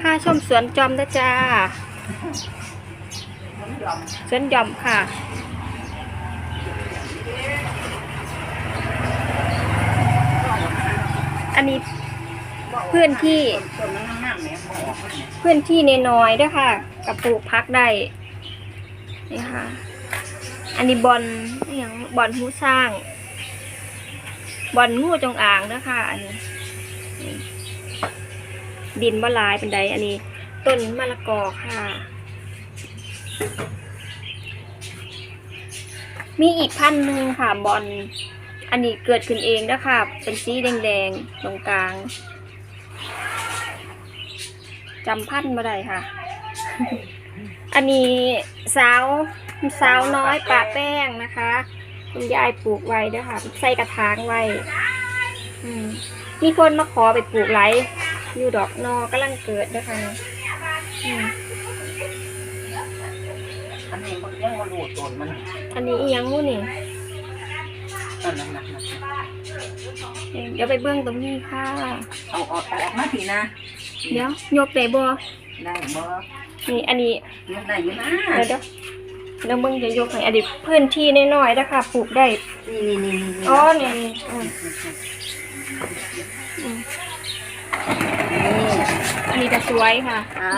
พาชมสวนจอมนะจ้า สวนหย่อมค่ะ อันนี้พื้นที่เนี่อนเนี่ยพื้นที่น้อยด้วยค่ะ กับปลูกพักได้ นี่ค่ะ อันนี้บอลอย่างบอลหูสร้าง บอลงูจงอางนะคะอันนี้ ดินบลายเป็นไดอันนี้ ต้นมะละกอค่ะ มีอีกพันธุ์หนึ่งค่ะบอลอันนี้เกิดขึ้นเองนะคะเป็นสีแดงๆตรงกลางจำพันธุ์มาได้ค่ะ อันนี้สาวสาวน้อยปะแป้งนะคะคุณยายปลูกไว้ด้วยค่ะ ใส่กระถางไว้มมีคนมาขอไปปลูกไร อยู่ดอกนอกำลังเกิดด้วยค่ะอืมอันนี้มันยังบ่รู้ต้นมันอันนี้อีหยังงูนี่นั่นนั่นนั่นนั่นเดี๋ยวไปเบื้องตรงนี้ค่ะ เอาเอาเอาออกมาทีนะ เดี๋ยวยกได้บ่ได้บ่นี่อันนี้ยกได้อยู่นะเดี๋ยวเดี๋ยวเดี๋ยวเบิ่งจะยกให้อันนี้พื้นที่น้อยๆนะคะปลูกได้ นี่นี่นี่นี่อ๋อนี่นี่ อืมอืมนี่อันนี้จะสวยค่ะ อ่า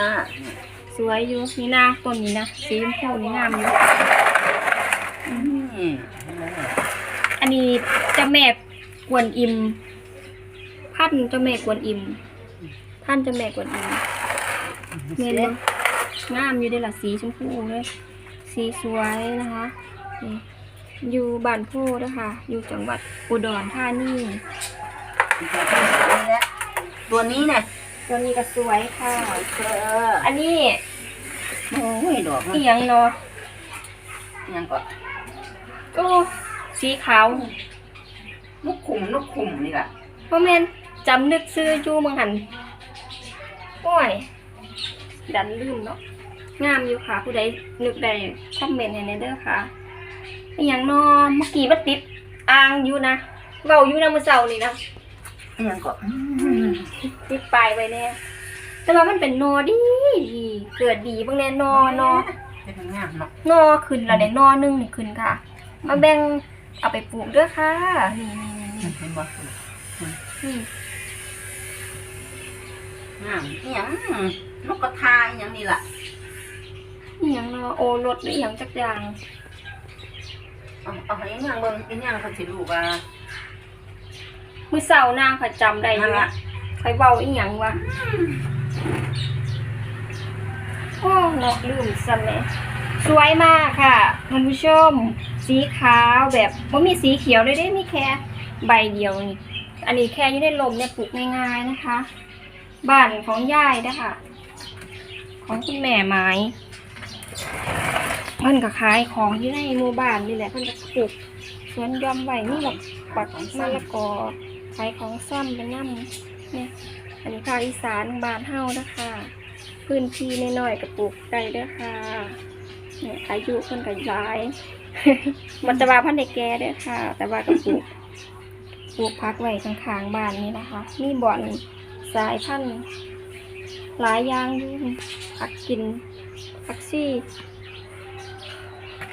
สวยอยู่นี่หน้าต้นนี้นะสีชมพูนี่งามอยู่อืมอันนี้เจ้าแม่กวนอิมพันธุ์เจ้าแม่กวนอิมพันธุ์เจ้าแม่กวนอิมเมนบ่งามอยู่เด้ล่ะสีชมพูเลยสีสวยนะคะนี่อยู่บ้านโพนะคะอยู่จังหวัดอุดรธานี ตัวนี้เนี่ยตัวนี้ก็สวยค่ะ เอออันนี้โอ้ยดอกมันอีหยังเนาะยังก็โอ้สีขาวนกขุมนกขุมนี่ล่ะพ่อแม่นจำนึกซื้อจูมังหันโอ้ยดันลืมเนาะงามอยู่ค่ะ ผู้ใดนึกได้คอมเมนต์ให้ในเด้อค่ะอหย่างเนอเมื่อกี้มันติดอ่างอยู่นะเว้าอยู่นะมื้อเช้านี่นะยังก็อืม ติดปลายไว้แน่แต่ว่ามันเป็นนอดีดีเกิดดีเบางแน่นอนอเป็นงามเนาะนอขึ้นแล้วเนี่ยนอหนึงนี่ขึ้นค่ะ มาแบ่งเอาไปปลูกเด้อค่ะนี่นี่นี่เห็นบ่นี่งามอีหยังนกกระทาอีหยังนี่ล่ะนี่หยังเนอโอรสหรืออหยังจักอย่างเอาเอาให้ยังเบิ่งอีหยังเขาสิรู้ว่า มื้อเช้านางเขาจำได้อนั่ยู่นล่ะ ใครเว้าอีหยังวะโอ้เนาะลืมซะแหมสวยมากค่ะท่านผู้ชม สีขาวแบบบ่มีสีเขียวเลยได้มีแค่ใบเดียวนี่อันนี้แค่อยู่ในลมเนี่ยปลูกง่ายๆนะคะ บ้านของยายนะคะ ของคุณแม่ไม้เพิ่นก็ขายของอยู่ในหมู่บ้านนี่แหละเพิ่นก็ปลูกสวนยอมไว้นี่แบบปักมะละกอขายของซ่อมเป็นน้ำ นี่ยอันนี้ภาคอีสานบ้านเฮานะคะพื้นที่น้อยๆก็ปลูกได้เด้อค่ะเนี่ยอายุเพิ่นก็หลายมันจะว่าพันธุ์ได้แก่เด้อค่ะ แต่ว่าก็ปลูกปลูกพักไว้ข้างๆบ้านนี่นะคะ มีบ่อนสายพันธุ์หลายอย่างอยู่ผักกินผักซี่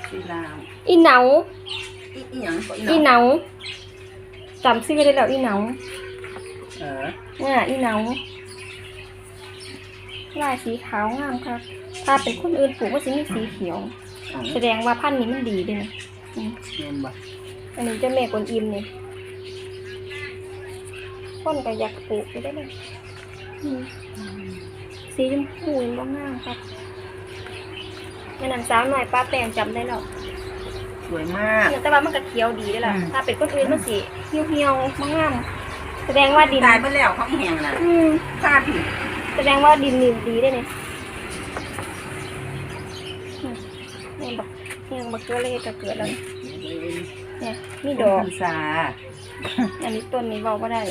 สีลาวอีเหนาอีอีหยังก็อีอีเหหนังนาจำชื่อได้แล้วอีเหนา เออเนี่ยอีเหนาลายสีขาวงามค่ะถ้าเป็นคนอื่นปลูกก็จะมีสีเขียวเอาแสดงว่าพันธุ์นี้มันดีด้วยนะอืมเห็นบ่อันนี้เจะแม่กวนอิมนี่คนก็อยากปลูกอยู่ได้เลยอืมสีชมพูยังบ้างามครับแม่นางสาวหน่อยป้าแปมจำได้แล้วสวยมากแต่ว่ามันก็เขียวดีได้ล่ะอืมถ้าเป็นคนอื่นมันสีเหี่ยวเหี่ยวๆบ้างาม แสดงว่าดิน ตายไปแล้วเขาอีแหงน่ะอืมพาผิดแสดงว่าดินนี่ดีได้เนี่ยอืมเนี่ยบักเนี่ยบักเกลือเลยจะเกิดแล้วนี่เนี่ยนี่ดอกพิซาอันนี้ต้นนี้เบาก็ได้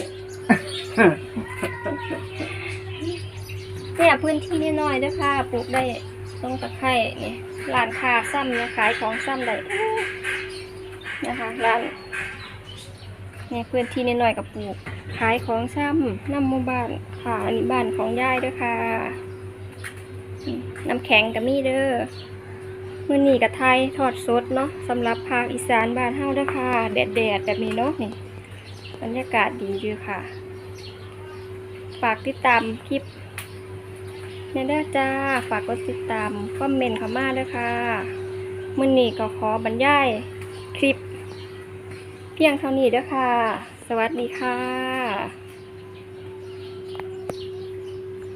เนี่ยพื้นที่น้อยๆเด้วยค่ะปลูกได้ต้องตะไคร่เนี่ยร้านค้าซ้ำเนี่ยขายของซ้ำได้นะคะร้านเนี่ยพื้นที่น้อยๆกับปลูก ขายของซ้ำน้ำมูบ้านค่ะ อันนี้บ้านของยายด้วยค่ะ น้ำแข็งกับมีเด้อมื้อนี้กับไทยทอดสดเนาะสำหรับภาคอีสานบ้านเฮาด้อค่ะ แดดๆแบบนี้เนาะนี่บรรยากาศดีอยู่ค่ะ ฝากติดตามคลิปเนี่ยด้จ้า ฝากกดติดตามคอมเมนต์เข้ามาด้อค่ะมื้อนี้ก็ขอบรรยายคลิป เพียงเท่านี้ด้อค่ะ สวัสดีค่ะ